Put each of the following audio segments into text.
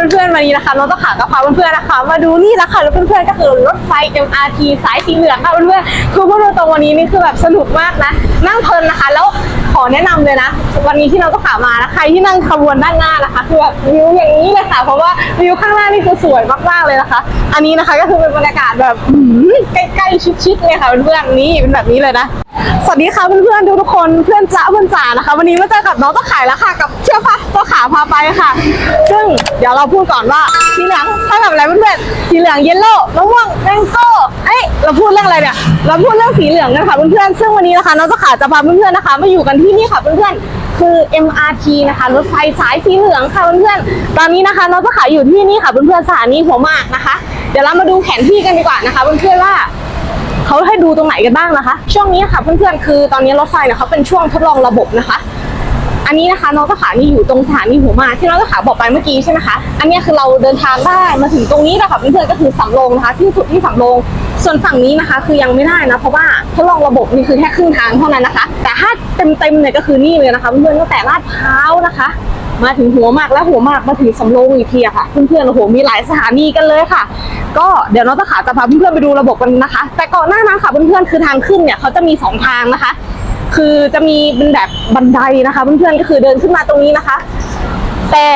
เพื่อนๆวันนี้นะคะน้องตะขาก็พาเพื่อนๆนะคะ มาดูนี่ละค่ะแล้วเพื่อนๆก็คือรถไฟ MRT สายสีเหลืองค่ะเพื่อนๆคือพูดตรงวันนี้นี่คือแบบสนุกมากนะ นั่งเพลินนะคะ แล้ว ขอแนะนำเลยนะ วันนี้ที่น้องตะขามานะใครที่นั่งขบวนด้านหน้านะคะคือแบบวิวอย่างนี้เลยค่ะ เพราะว่าวิวข้างหน้านี่คือสวยมากๆเลยนะคะ อันนี้นะคะก็คือเป็นบรรยากาศแบบใกล้ๆชิดๆเลยค่ะเพื่อนๆนี่เป็นแบบนี้เลยนะสวัสดีค่ะเพื่อนๆทุกคนเพื่อนจ้าเพื่อนจ๋านะคะ วันนี้มาเจอกับน้องตะขายแล้วค่ะกับเชื่อปะตะขาพาไปค่ะ ซึ่งเดี๋ยวเราพูดก่อนว่าสีเหลืองเท่ากับอะไรเพื่อนๆสีเหลืองเยลโล่มะม่วงแมงโก้เอ้ยเราพูดเรื่องอะไรเนี่ยเราพูดเรื่องสีเหลืองกันค่ะเพื่อนๆซึ่งวันนี้นะคะน้องตะขาจะพาเพื่อนๆนะคะมาอยู่กันที่นี่ค่ะเพื่อนๆคือ MRT นะคะ รถไฟสายสีเหลืองค่ะเพื่อนๆตอนนี้นะคะน้องตะขาอยู่ที่นี่ค่ะเพื่อนๆสถานีหัวหมากนะคะ เดี๋ยวเรามาดูแผนที่กันดีกว่านะคะเพื่อนๆว่าเขาให้ดูตรงไหนกันบ้างนะคะ ช่วงนี้ค่ะเพื่อนๆคือตอนนี้รถไฟเนี่ยเขาเป็นช่วงทดลองระบบนะคะ อันนี้นะคะน้องตะขานี่อยู่ตรงสถานีหัวมากที่น้องตะขาบอกไปเมื่อกี้ใช่ไหมคะอันนี้คือเราเดินทางได้มาถึงตรงนี้แล้วค่ะเพื่อนๆก็คือสำโรงนะคะที่สุดที่สำโรง ส่วนฝั่งนี้นะคะคือยังไม่ได้นะ เพราะว่าทดลองระบบนี่คือแค่ครึ่งทางเท่านั้นนะคะ แต่ถ้าเต็มๆเนี่ยก็คือนี่เลยนะคะเพื่อนๆตั้งแต่ลาดพร้าวนะคะ มาถึงหัวมากและหัวมากมาถึงสำโรงอีกทีอะค่ะ เพื่อนๆโอ้โหมีหลายสถานีกันเลยค่ะ ก็เดี๋ยวน้องตะขาจะพาเพื่อนๆไปดูระบบกันนะคะ แต่ก่อนหน้านั้นค่ะเพื่อนๆคือทางขึ้นเนี่ยเขาจะมีสองทางนะคะ คือจะมีเป็นแบบบันไดนะคะเพื่อนๆก็คือเดินขึ้นมาตรงนี้นะคะ แต่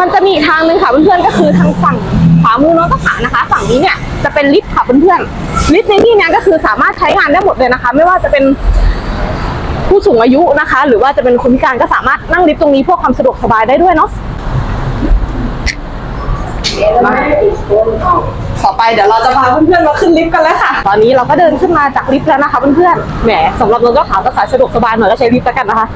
มันจะมีอีกทางหนึ่งค่ะเพื่อนๆก็คือทางฝั่ง ขวามือน้องตะขานะคะ ฝั่งนี้เนี่ยจะเป็นลิฟต์ค่ะเพื่อนๆลิฟต์ในที่เนี้ก็คือสามารถใช้งานได้หมดเลยนะคะ ไม่ว่าจะเป็นผู้สูงอายุนะคะ หรือว่าจะเป็นคนพิการก็สามารถนั่งลิฟต์ตรงนี้เพื่อความสะดวกสบายได้ด้วยเนาะมาต่อไปเดี๋ยวเราจะพาเพื่อนๆมาขึ้นลิฟต์กันแล้วค่ะ ตอนนี้เราก็เดินขึ้นมาจากลิฟต์แล้วนะคะเพื่อนๆแหมสำหรับเราก็ขาวก็สายสะดวกสบายหน่อยก็ใช้ลิฟต์แล้วกันนะคะ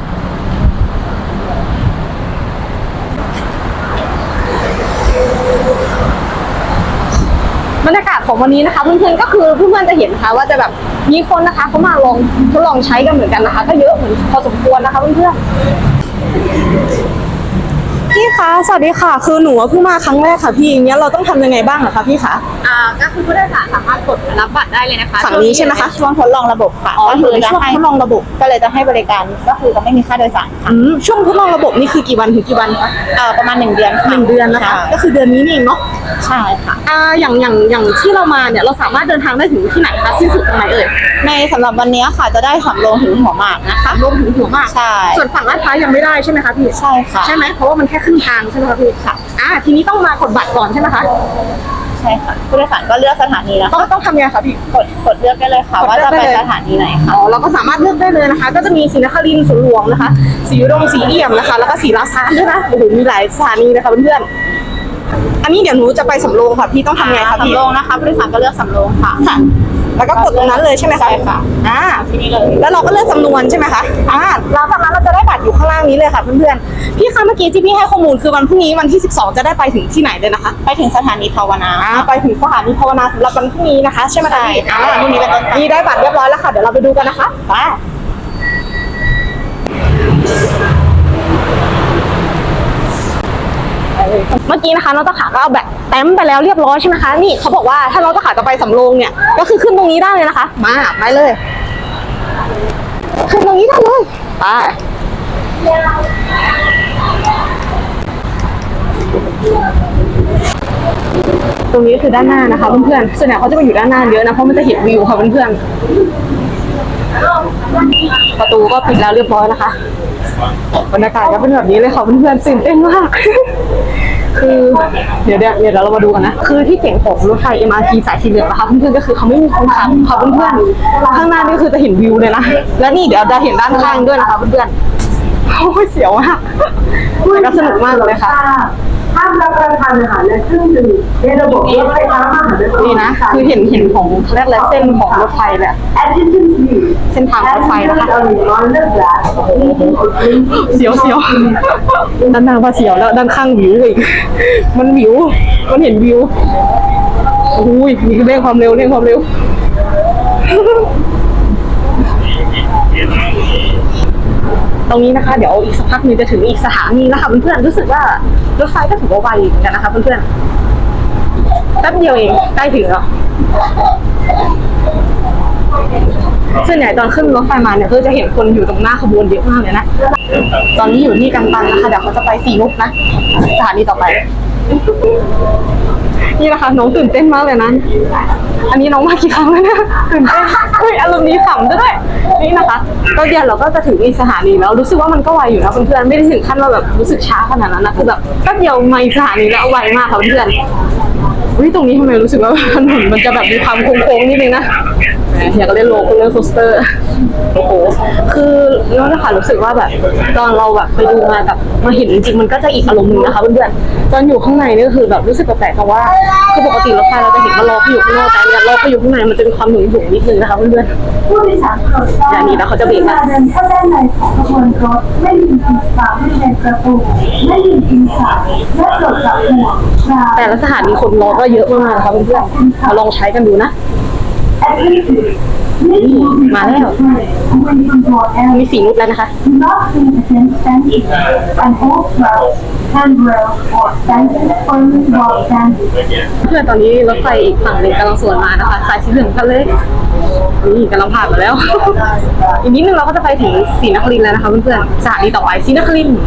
บรรยากาศของวันนี้นะคะเพื่อนๆก็คือเพื่อนๆจะเห็นนะคะว่าจะแบบมีคนนะคะเขามาลองทดลองใช้กันเหมือนกันนะคะ ก็เยอะเหมือนพอสมควรนะคะเพื่อนๆ พี่คะสวัสดีค่ะ คือหนูเพิ่งมาครั้งแรกค่ะพี่อย่างเงี้ยเราต้องทำยังไงบ้างอะคะพี่คะอ่าก็คือผู้โดยสารสามารถกดรับบัตรได้เลยนะคะฝั่งนี้ใช่ไหมคะ ช่วงทดลองระบบค่ะอ๋อก็คืคืออจะช่วงให้ทดลองระบบก็เลยจะให้บริการก็คือจะไม่มีค่าโดยสารค่ะอืมช่วงทดลองระบบนี่คือกี่วันถึงกี่วันคะเอ่อประมาณหนึ่งเดือนค่ะหนึ่งเดือนนะคะ ก็คือเดือนนี้นี่เองเนาะใช่ค่ะ อ่าอย่างอย่างอย่างที่เรามาเนี่ยเราสามารถเดินทางได้ถึงที่ไหนคะสิ้นสุดตรงไหนเอ่ยในสำหรับวันนี้ค่ะจะได้สำโรงถึงหัวหมากนะคะรวมถึงหัวหมาก ใช่ส่วนฝั่งลาดพร้าวยังไม่ได้ใช่ไหมคะพี่ใช่ค่ะ ใช่ไหมเพราะว่ามันแค่ครึ่งทางใช่ไหมคะพี่ค่ะอ่าทีนี้ต้องมากดบัตรก่อนใช่ไหมคะใช่ค่ะผู้โดยสารก็เลือกสถานีแล้วต้องต้องทำยังไงคะพี่ กดกดเลือกได้เลยค่ะกดว่าเลือจะกได้ไปเลย สถานีไหนค่ะ อ๋อเราก็สามารถเลือกได้เลยนะคะ ก็จะมีศรีนครินทร์สวนหลวงนะคะศรีอุดมศรีเอี่ยมนะคะ แล้วก็ศรีราชาด้วยนะโอ้โหมีหลายสถานีเลยค่ะเพื่อนๆอันนี้เดี๋ยวหนูจะไปสำโรงค่ะพี่ต้องทำไงคะพี่ สำโรงนะคะผู้โดยสารก็เลือกสำโรงค่ะ ค่ะ แล้วก็กดตรงนั้นเลยใช่ไหมคะใช่ค่ะอ่าที่นี่เลยแล้วเราก็เลือกจำนวนใช่ไหมคะอ่าแล้วจากนั้นเราจะได้บัตรอยู่ข้างล่างนี้เลยค่ะเพื่อนๆพี่คะเมื่อกี้ที่พี่ให้ข้อมูลคือวันพรุ่งนี้วันที่ 12 จะได้ไปถึงที่ไหนเลยนะคะ ไปถึงสถานีภาวนาอ่าไปถึงสถานีภาวนาสำหรับวันพรุ่งนี้นะคะ ใช่ไหมคะใช่พี่ค่ะอ่าพรุ่งนี้เป็นต้นไปนี่ได้บัตรเรียบร้อยแล้วค่ะเดี๋ยวเราไปดูกันนะคะไป เมื่อกี้นะคะน้องตะขาก็เอาแบบเต็มไปแล้วเรียบร้อยใช่ไหมคะนี่เขาบอกว่าถ้าน้องตะขาจะไปสำโรงเนี่ยก็คือขึ้นตรงนี้ได้เลยนะคะ มาไปเลย ขึ้นตรงนี้ได้เลยไปตรงนี้คือด้านหน้านะคะเพื่อนๆส่วนใหญ่เขาจะไปอยู่ด้านหน้าเยอะนะเพราะมันจะเห็นวิวค่ะเพื่อนๆประตูก็ปิดแล้วเรียบร้อยนะคะบรรยากาศก็เป็นแบบนี้เลยค่ะเพื่อนๆตื่นเต้นมาก คือเดี๋ยวเดี๋ยวเดี๋ยวเรามาดูกันนะ คือที่เจ๋งของรถไฟ MRT สายสีเหลืองนะคะเพื่อนๆก็คือเขาไม่มีคนขับค่ะเพื่อนๆข้างหน้านี่คือจะเห็นวิวเลยนะ และนี่เดี๋ยวจะเห็นด้านข้างด้วยนะคะเพื่อนๆโอ้ยเสียวมากแต่ก็สนุกมากเลยค่ะ ห้ามรับประทานอาหารและเครื่องดื่มในระบบรถไฟฟ้ามหานครนี่นะ คือเห็นเห็นของเขาเรียกอะไรเส้นของรถไฟแหละ Attention please เส้นทางรถไฟนะคะ Passengers on the glass เสียวเสียวด้านหน้าว่าเสียวแล้วด้านข้างวิวอีก มันวิว มันเห็นวิวอุ้ยมีเร่งความเร็วเร่งความเร็ว ตรงนี้นะคะเดี๋ยวอีกสักพักหนึงจะถึงอีกสถานีแล้วค่ะเพื่อนๆรู้สึกว่ารถไฟก็ถือว่าไวเหมือนกันนะคะเพื่อนๆแป๊บเดียวเองใกล้ถึงแล้วส่วนใหญ่ตอนขึ้นรถไฟมาเนี่ยก็จะเห็นคนอยู่ตรงหน้าขบวนเยอะมากเลยนะ ตอนนี้อยู่ที่กันตังนะคะเดี๋ยวเขาจะไปสีมุกนะสถานีต่อไป นี่นะคะน้องตื่นเต้นมากเลยนะอันนี้น้องมากี่ครั้งแล้วเนี่ยตื่นเต้นเฮ้ยอารมณ์นี้ขำด้วยนี่นะคะ ก็เดี๋ยวเราก็จะถึงอีกสถานีแล้วรู้สึกว่ามันก็ไวอยู่นะเพื่อนๆไม่ได้ถึงขั้นว่าแบบรู้สึกช้าขนาดนั้นนะคือแบบแป๊บเดียวมาอีกสถานีแล้วไวมากค่ะเพื่อนๆวิตรงนี้ทำไมรู้สึกว่าถนนมันจะแบบมีความโค้งๆนิดนึงนะอยากเล่นโลโคเลอร์โคสเตอร์โอ้โหคือ แล้วนะคะรู้สึกว่าแบบตอนเราแบบไปดูมากับมาเห็นจริงๆมันก็จะอีกอารมณ์หนึงนะคะเพื่อนๆตอนอยู่ข้างในนี่ก็คือแบบรู้สึกแปลกๆเพราะว่าคือปกติรถไฟเราจะเห็นว่ารอเขาอยู่ข้างนอกแต่เนี่ยรอเขาอยู่ข้างในมันจะมีความหนุ่มหยุ่นิดนึงนะคะเพื่อนผู้โดยสารโปรดทรบอย่างนี้แล้วเขาจะเบรกวอะลาเดินเข้าด้านในของขบวนรถไม่ลืมปิดฝาไม่ในประตูไม่ลืมปิดฝาและปลดจับหัวราๆแต่ละสถานีคนรอก็เยอะมากๆนะคะเพื่อนๆมาลองใช้กันดูนะ มาแล้ว มีสีนุดแล้วนะคะ Not paying attention and hold well, handrail or standing firmly while standing. เพื่อนตอนนี้รถไฟอีกฝั่งหนึ่งกำลังสวนมานะคะ สายสีเหลืองกันเลย นี่กำลังผ่านมาแล้ว อีกนิดนึงเราก็จะไปถึงศรีนครินทร์แล้วนะคะเพื่อนๆสถานีต่อไปศรีนครินทร์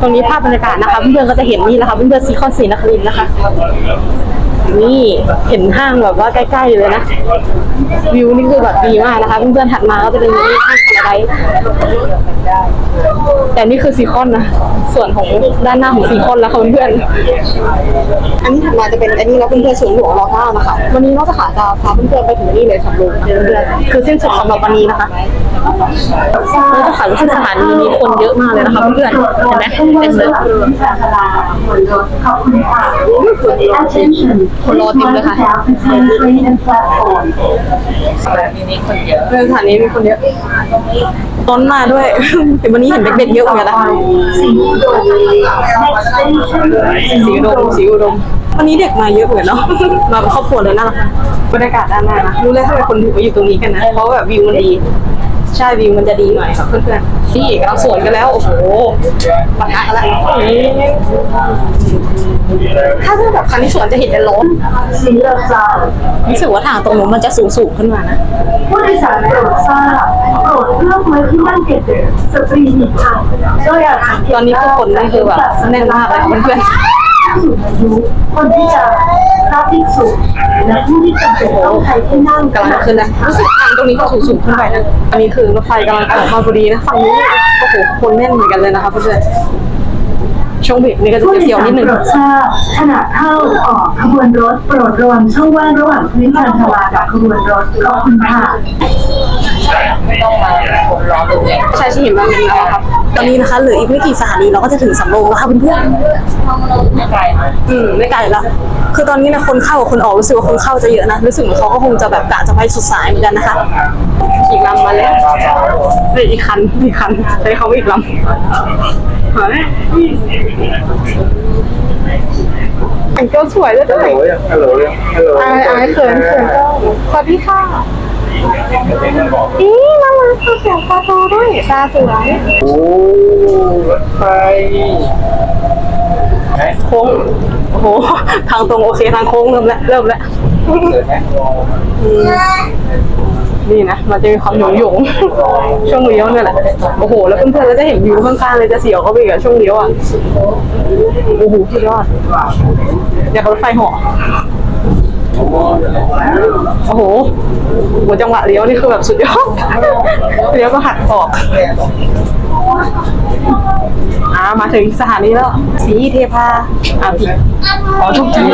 ตรงนี้ภาพบรรยากาศนะคะเพื่อนๆก็จะเห็นนี่แหละค่ะเพื่อนๆซีคอนสีนครินนะคะ นี่เห็นห้างแบบว่าใกล้ๆเลยนะ วิวนี่คือแบบดีมากนะคะ เพื่อนๆถัดมาก็จะเป็นนี่ห้างพาราไดซ์แต่นี่คือซีคอนนะ ส่วนของด้านหน้าของซีคอนแล้วค่ะเพื่อนๆอันนี้ถัดมาจะเป็นอันนี้แล้วเพื่อนๆสวนหลวงรอเก้านะคะ วันนี้นอกจากขาจะพาเพื่อนๆไปถึงนี่เลยสำโรงนะเพื่อนๆคือสิ้นสุดสำหรับวันนี้นะคะแล้วก็ค่ะรู้สึกสถานีมีคนเยอะมากเลยนะคะเพื่อนๆเห็นไหมเต็มเลยขอบคุณค่ะ Attention คนรอเต็มเลยค่ะ train and platform เออสถานีมีคนเยอะต้นมาด้วยแต่วันนี้เห็นเด็กๆเยอะเหมือนกันนะสีอุดม Next station สีอุดมสีอุดมวันนี้เด็กมาเยอะเหมือนกันเนาะมาเป็นครอบครัวเลยน่ารักบรรยากาศด้านหน้านะรู้เลยทำไมคนถึงมาอยู่ตรงนี้กันนะเพราะแบบวิวมันดี ใช่วิวมันจะดีหน่อยค่ะเพื่อนๆนี่กำลังสวนกันแล้ว โอ้โหปะทะกันแล้วถ้าเพื่อนแบบคันที่สวนจะเห็นเป็นล้นสีเหลืองฟ้ารู้สึกว่าทางตรงนู้นมันจะสูงสูงๆขึ้นมานะผู้โดยสารโปรดทราบโปรดเลือกไว้ที่นั่งเด็กๆสตรีหญิงค่ะโดยอาจจะตอนนี้คือคนนี่คือแบบแน่นมากเลยเพื่อนผู้ สูงอายุ คนที่จะพระภิกษุและผู้ที่จำเป็นต้องใช้ที่นั่งกำลังขึ้นแล้วรู้สึกทางตรงนี้ก็สูงสูงๆขึ้นไปนะอันนี้คือรถไฟกำลังออกมาพอดีนะฝั่งนี้โอ้โหคนแน่นเหมือนกันเลยนะคะเพื่อนช่วงเบรกนี่ก็จะเสียวนิดนึงโปรดทราบขณะเข้าออกขบวนรถโปรดระวังช่องว่างระหว่างพื้นชานชาลากับขบวนรถขอบคุณค่ะ ใช่ที่เห็นมันแล้วครับ ตอนนี้นะคะเหลืออีกไม่กี่สถานีเราก็จะถึงสำโรงแล้วค่ะเพื่อนๆอืมไม่ไกลแล้ว คือตอนนี้นะคนเข้ากับคนออกรู้สึกว่าคนเข้าจะเยอะนะรู้สึกเหมือนเขาก็คงจะแบบกะจะไปสุดสายเหมือนกันนะคะอีกลำมาแล้วเฮ้ยอีกคันอีกคันใช้เขาว่าอีกลำเฮ้ยแต่งตัวสวยด้วยด้วยฮัลโหลฮัลโหลอายอายเขินเขินสวัสดีค่ะ อีน่ารักค่ะเสียงตาโตด้วยตาสวยโอ้รถไฟโค้งโอ้โหทางตรงโอเคทางโค้งเริ่มแล้วเริ่มแล้วนี่นะมันจะมีความหยงหยงช่วงเลี้ยวนี่แหละโอ้โห แล้วเพื่อนๆก็จะเห็นวิวข้างๆเลยจะเสียวเขาไปอีกช่วงเลี้ยวอะโอ้โหสุดยอดอยากรถไฟเหาะ โอ้โหหัวจังหวะเลี้ยวนี่คือแบบสุดยอด เลี้ยวก็หักออกอ่ามาถึงสถานีแล้ว สีเทพาอ่าผิดขอทุกที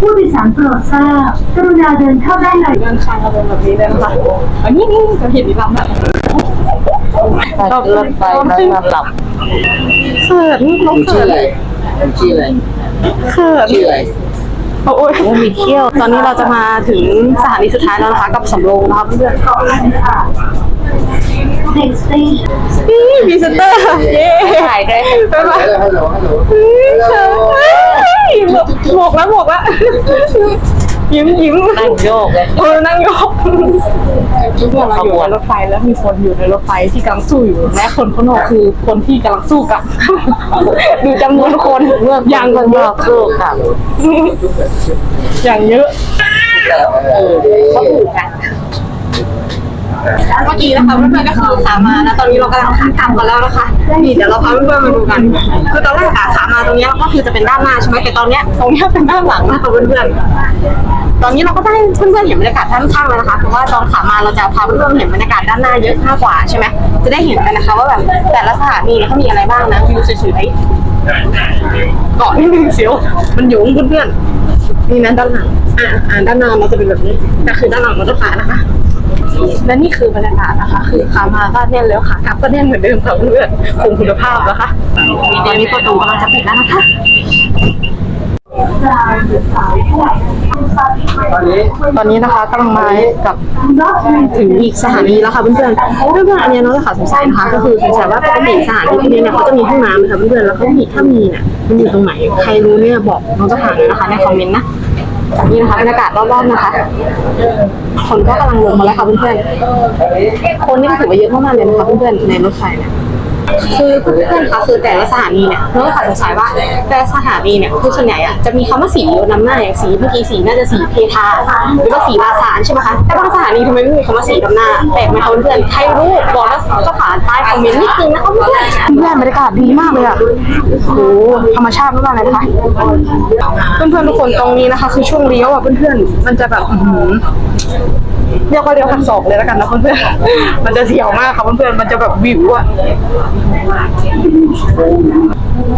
ผู้โดยสารโปรดทราบกรุณาเดินเข้าด้านในเดินทางกันแบบนี้เลยนะคะอันนี้นี่จะเห็นอีกลำแล้วก็รถไฟแล้วมาปรับเขินน้องชื่เขิอนอะไรชื่ออะไรเขินชื่ออะไร โอ้ยมีเที่ยว ตอนนี้เราจะมาถึงสถานีสุดท้ายแล้วนะคะ กับสำโรงนะคะเพื่อนขอบคุณค่ะ Next station ๆนี่มีสเตอร์เย้ถ่ายได้ไปฮัลโหลมาฮัลโหลฮัลโหลเขินเฮ้ยหมวกหมวกแล้วหมวกแล้ว ยิ้มยิ้มนั่งโยกเลยเออนั่งยกเมื่อเราอยู่ในรถไฟแล้วมีคนอยู่ในรถไฟที่กำลังสู้อยู่และคนข้างนอกคือคนที่กำลังสู้กับดูจำนวนคนอย่างคนเยบออะกสู้กับอย่างเยอะเออเขาถูกกันเมื่อกี้นะคะเพื่อนๆก็คือขามาแล้วตอนนี้เรากำลังขากลับกันแล้วนะคะนี่เดี๋ยวเราพาเพื่อนๆมาดูกัน คือตอนแรกขาขามาตรงเนี้ยก็คือจะเป็นด้านหน้าใช่ไหมแต่ตอนเนี้ยตรงเนี้ยเป็นด้านหลังนะคะเพื่อนๆ ตอนนี้เราก็ได้เพื่อนๆเห็นบรรยากาศด้านข้างแล้วนะคะเพราะว่าตอนขามาเราจะพาเพื่อนๆเห็นบรรยากาศด้านหน้าเยอะมากกว่าใช่ไหมจะได้เห็นกันนะคะ ว่าแบบแต่ละสถานีเขามีอะไรบ้างนะวิวสวยๆเกาะนิดนึงเสียวมันอยู่เพื่อนๆนี่นะด้านหลังอ่าอ่าด้านหน้ามันจะเป็นแบบนี้แต่คือด้านหลังมันจะขานะคะและนี่คือบรรยากาศนะคะ คือขามาก็แน่นแล้วขากลับก็แน่นเหมือนเดิมค่ะเพื่อนๆคงคุณภาพนะคะตอนนี้ประตูกำลังจะปิดแล้วนะคะ ตอนนี้นะคะกำลังมากับถึงอีกสถานีแล้วค่ะเพื่อนๆเพื่อนๆอันนี้น้องจะขอสงสัยนะคะก็คือสงสัยว่าปกติสถานีที่นี้เนี่ยเขาจะมีห้องน้ำไหมคะเพื่อนๆแล้วเขามีถ้ามีเนี่ยมันอยู่ตรงไหนใครรู้เนี่ยบอกน้องจะผ่านเลยนะคะในคอมเมนต์นะนี่นะคะบรรยากาศรอบๆนะคะคนก็กำลังลงมาแล้วค่ะเพื่อนๆคนนี่ก็ถือว่าเยอะมากๆเลยนะคะเพื่อนๆในรถไฟเนี่ย คือเพื่อนๆคะคือแต่ละสถานีเนี่ยเราก็สงสัยว่าแต่ละสถานีเนี่ยคือส่วนใหญ่อะจะมีคำว่าสีนำหน้าอย่างสีเมื่อกี้สีน่าจะสีเพทาหรือว่าสีบาสานใช่ไหมคะแต่บางสถานีทำไมไม่มีคำว่าสีนำหน้าแปลกไหมคะเพื่อนๆใครรู้บอกแล้วก็ผ่านใต้คอมเมนต์นิดนึงนะคะเพื่อนๆเพื่อนบรรยากาศดีมากเลยอะโอ้โหธรรมชาติมากเลยนะคะเพื่อนๆทุกคนตรงนี้นะคะ คือช่วงเลี้ยวอะเพื่อนๆมันจะแบบ เรียกว่าเรียวหักศอกเลยแล้วกันนะเพื่อนๆ มันจะเสียวมากค่ะเพื่อนๆ มันจะแบบวิวอะ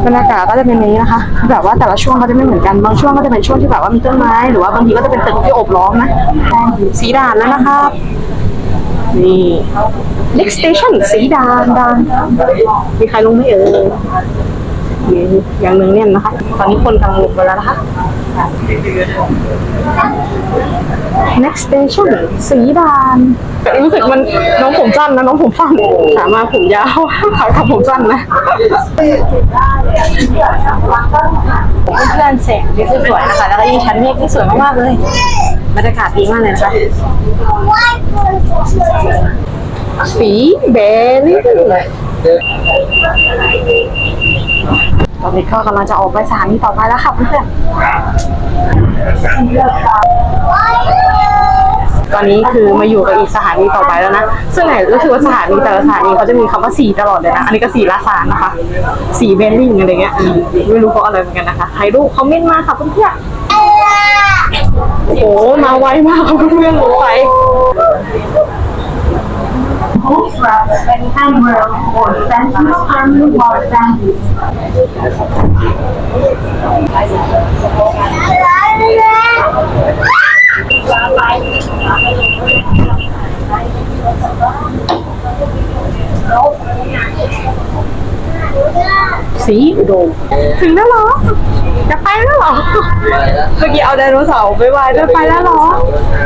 บรรยากาศก็จะเป็นอย่างนี้นะคะ แบบว่าแต่ละช่วงก็จะไม่เหมือนกัน บางช่วงก็จะเป็นช่วงที่แบบว่ามีต้นไม้ หรือว่าบางทีก็จะเป็นตึกที่โอบล้อมนะ สีด่านแล้วนะครับ นี่ next station สีด่านด่านมีใครลงไหมเอ่ย มีอย่างหนึ่งเนี่ยนะคะ ตอนนี้คนกำลังลงไปแล้วนะคะ next station สีดานรู้สึกมันน้องผมสั้นนะน้องผมสั้นขามาผมยาวขากลับผมสั้นนะเพื่อนแสงที่สวยๆนะคะ แล้วก็ยิ่งชั้นเมฆที่สวยมากๆเลยบรรยากาศดีมากเลยนะคะสีเบลี่ ตอนนี้ก็กำลังจะออกไปสถานีต่อไปแล้วค่ะเพื่อนตอนนี้คือมาอยู่กับอีกสถานีต่อไปแล้วนะ ซึ่งไหนรู้สึกว่าสถานีแต่ละสถานีเขาจะมีคำว่าสีตลอดเลยนะ อันนี้ก็สีลาซานนะคะ สีเบลลิงอะไรเงี้ย ไม่รู้เพราะอะไรเหมือนกันนะคะใครรู้คอมเมนต์มาค่ะเพื่อนโอ้โหมาไวมากค่ะเพื่อนๆรถไฟ Hoofdstraat en Emerald for Central Terminal Los Angeles. สีอุดมถึงแล้วเหรอ จะไปแล้วเหรอ เมื่อกี้เอาไดโนเสาร์ไปไว้จะไปแล้วเหรอ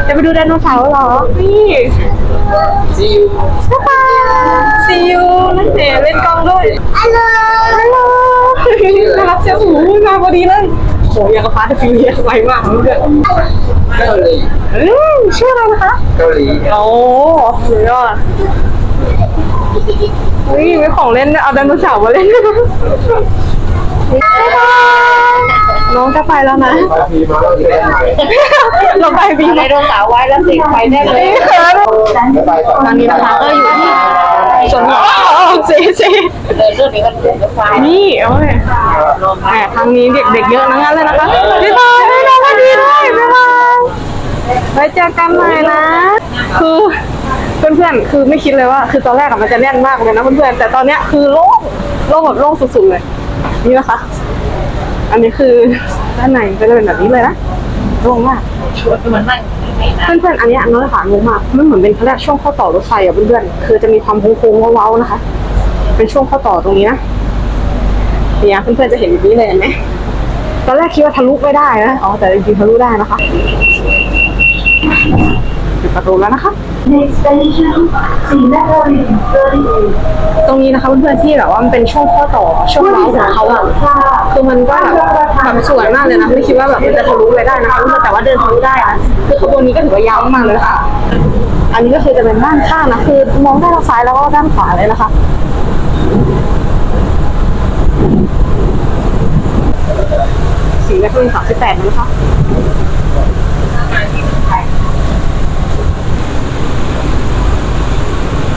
จะไปดูไดโนเสาร์เหรอ นี่ซีอูบ๊ายบายซีอูนั่นเองเล่นกล้องด้วยฮัลโหลฮัลโหลน่ารักเชียวหูมาพอดีเลยโหยังกับพาร์ทฟิลเลียไวมากเพื่อนเกาหลีเอ้ยชื่ออะไรนะคะ เกาหลี โอ้สุดยอดอุ้ยมีของเล่นด้วยเอาไดโนเสาร์มาเล่นบ๊ายบาย น้องจะไปแล้วนะไปพีมาแล้วจะได้ไหมเราไปบีในดวงสาวไว้แล้วสิไปแน่เลยไม่ไปต่อตอนนี้นะคะก็อยู่ที่สวนหลวงซีซีเดินเรื่องนี้ก็เดินรถไฟนี่โอ้ยแหมครั้งนี้เด็กๆเยอะนะงั้นเลยนะคะบ๊ายบายบ๊ายบายสวัสดีด้วยบ๊ายบายไว้เจอกันใหม่นะ คือเพื่อนๆ คือไม่คิดเลยว่า คือตอนแรกอะมันจะแน่นมากเลยนะเพื่อนๆ แต่ตอนเนี้ยคือโล่ง โล่งแบบโล่งสุดๆเลย นี่นะคะ อันนี้คือด้านในก็จะเป็นแบบนี้เลยนะโล่งมากเหมือนนั่งเพื่อนๆอันนี้ยน้องถามงงมากมันเหมือนเป็นเขาเรียกช่วงข้อต่อรถไฟอะเพื่อนๆคือจะมีความโค้งๆเว้าๆนะคะ เป็นช่วงข้อต่อตรงนี้นะเนี่ยเพื่อนๆจะเห็นแบบนี้เลยเห็นไหมตอนแรกคิดว่าทะลุไม่ได้นะอ๋อแต่จริงๆทะลุได้นะคะ ปิดประตูแล้วนะคะ Next station, Srinagar 38. ตรงนี้นะคะเพื่อนๆที่แบบว่ามันเป็นช่วงข้อต่อช่วงเล้าของเขาอะคือมันก็แบบแบบสวยมากเลยนะไม่คิดว่าแบบมันจะทะลุเลยได้นะคะเพื่อนแต่ว่าเดินทะลุได้นะคือขบวนนี้ก็ถือว่ายาวมากเลยค่ะ อันนี้ก็คือจะเป็นด้านข้างนะคือมองได้ทางซ้ายแล้วก็ด้านขวาเลยนะคะสีแรกเป็นสามสิบแปดนะคะ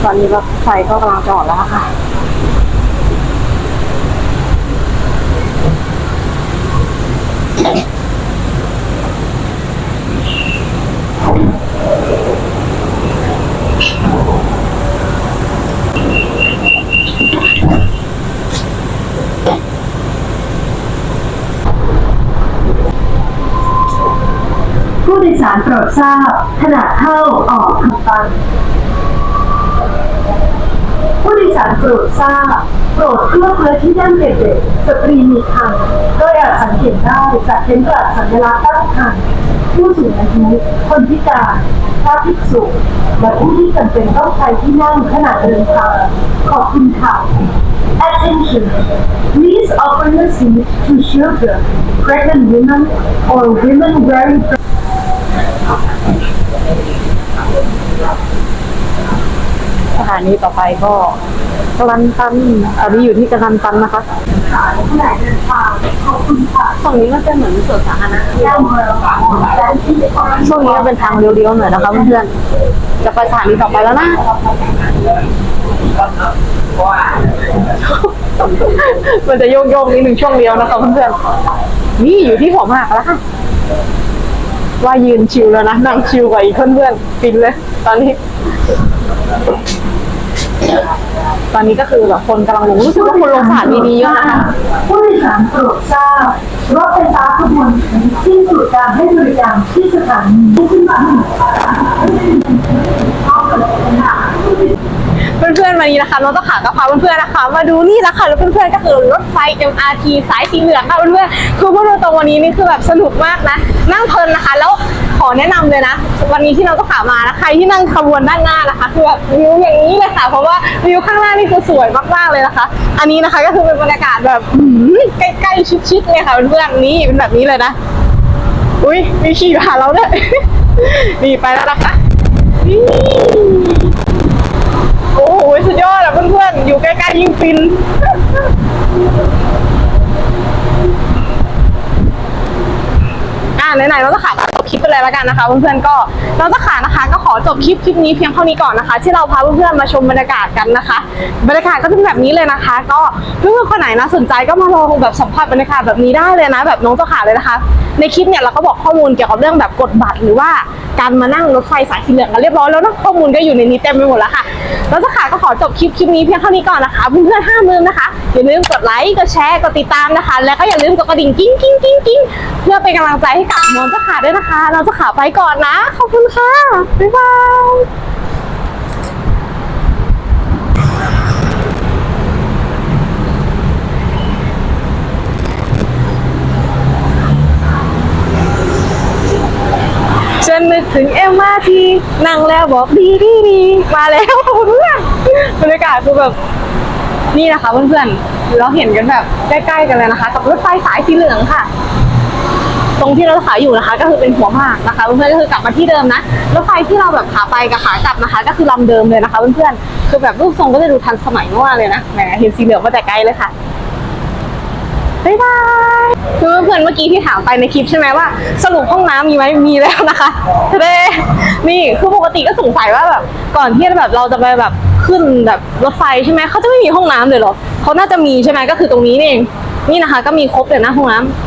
ตอนนี้รถไฟก็กำลังจอดแล้วค่ะผู้โดยสารโปรดทราบขณะเข้าออกคำตัน ดยสารโปรดทราบโปรดเพื่อเพื่อที่นั่งเด็กๆสตรีมีครรภ์โดยอาจสังเกตได้จากเข็มกลัดสัญลักษณ์ตั้งครรภ์ผู้สูงอายุคนพิการพระภิกษุและผู้ที่จำเป็นต้องใช้ที่นั่งขณะเดินทางขอบคุณค่ะ Attention! Please offer your seat to children, pregnant women, or women wearing สถานีต่อไปก็กรันตัน อันนี้อยู่ที่กรันตันนะคะขายขณะเดินทางขอบคุณค่ะฝั่งนี้ก็จะเหมือนสวนสาธารณะย่างเมืองและที่คอยช่วงนี้ก็เป็นทางเลี้ยวๆหน่อยนะคะเพื่อนๆ จะไปสถานีต่อไปแล้วนะมันจะโยกโยกๆนิดหนึ่งช่วงเลี้ยวนะคะเพื่อนๆ นี่อยู่ที่หัวหมากแล้วค่ะ ว่ายืนชิลแล้วนะนั่งชิลกว่าอีกเพื่อนๆฟินเลย ตอนนี้ ตอนนี้ก็คือแบบคนกำลังลงรู้สึกว่าคนลงสถานีนี้เยอะนะคะผู้โดยสารโปรดทราบรถไฟฟ้าขบวนนี้สิ้นสุดการให้บริการที่สถานีขึ้นมาเพื่อนๆวันนี้นะคะน้องตะขาก็พาเพื่อนๆนะคะ มาดูนี่ละค่ะแล้วเพื่อนๆก็คือรถไฟ MRT สายสีเหลืองค่ะเพื่อนๆคือพูดตรงๆวันนี้นี่คือแบบสนุกมากนะ นั่งเพลินนะคะ แล้ว อแนะนำเลยนะ วันนี้ที่น้องตะขามานะใครที่นั่งขบวนด้านหน้านะคะคือแบบวิวอย่างนี้เลยค่ะ เพราะว่าวิวข้างหน้านี่คือสวยมากๆเลยนะคะ อันนี้นะคะก็คือเป็นบรรยากาศแบบใกล้ๆชิดๆเลยค่ะเพื่อนๆนี่เป็นแบบนี้เลยนะอุ้ยมีขี่ผ่าเราด้วยนี่ไปแล้วนะคะโอ้โหสุดยอดอะเพื่อนๆอยู่ใกล้ๆยิ่งฟิน อะไหนๆเราจะขาตัดจบคลิปไปเลยแล้วกันนะคะเพื่อนๆก็เราจะขานะคะ ก็ขอจบคลิปคลิปนี้เพียงเท่านี้ก่อนนะคะ ที่เราพาเพื่อนๆมาชมบรรยากาศกันนะคะ บรรยากาศก็เป็นแบบนี้เลยนะคะ ก็เพื่อนๆคนไหนนะสนใจก็มาลองแบบสัมผัสบรรยากาศแบบนี้ได้เลยนะ แบบน้องเจ้าขาเลยนะคะ ในคลิปเนี่ยเราก็บอกข้อมูลเกี่ยวกับเรื่องแบบกดบัตรหรือว่าการมานั่งรถไฟสายสีเหลืองกันเรียบร้อยแล้วนะข้อมูลก็อยู่ในนี้เต็มไปหมดแล้วค่ะ แล้วเจ้าขาก็ขอจบคลิปคลิปนี้เพียงเท่านี้ก่อนนะคะเพื่อนๆห้ามลืมนะคะอย่าลืมกดไลค์กดแชร์กดติดตามนะคะ แล้วก็อย่าลืมกดกระดิ่งกิ้งกิ้งกิ้งกิ้งเพื่อเป็นกำลังใจให้กับน้องเจ้าขาด้วยนะคะน้องเจ้าขาไปก่อนนะขอบคุณค่ะบ๊ายบาย ฉันนึกถึงเอ็มมาทีนั่งแล้วบอกดีดีดีมาแล้วเพื่อนบรรยากาศคือแบบนี่นะคะเพื่อนๆเราเห็นกันแบบใกล้ๆกันเลยนะคะ กับรถไฟสายสีเหลืองค่ะ ตรงที่เราขายอยู่นะคะ ก็คือเป็นหัวหมากนะคะเพื่อนๆก็คือกลับมาที่เดิมนะรถไฟที่เราแบบขาไปกับขากลับนะคะ ก็คือลำเดิมเลยนะคะเพื่อนๆคือแบบรูปทรงก็จะดูทันสมัยมากเลยนะแหมเห็นสีเหลืองมาแต่ไกลเลยค่ะบ๊ายบาย คือเพื่อนเมื่อกี้ที่ถามไปในคลิปใช่ไหมว่า สรุปห้องน้ำมีไหมมีแล้วนะคะเด้นี่คือปกติก็สงสัยว่าแบบก่อนที่แบบเราจะไปแบบขึ้นแบบรถไฟใช่ไหมเขาจะไม่มีห้องน้ำเลยหรอเขาน่าจะมีใช่ไหมก็คือตรงนี้นี่เองนี่นะคะ ก็มีครบเลยนะห้องน้ำ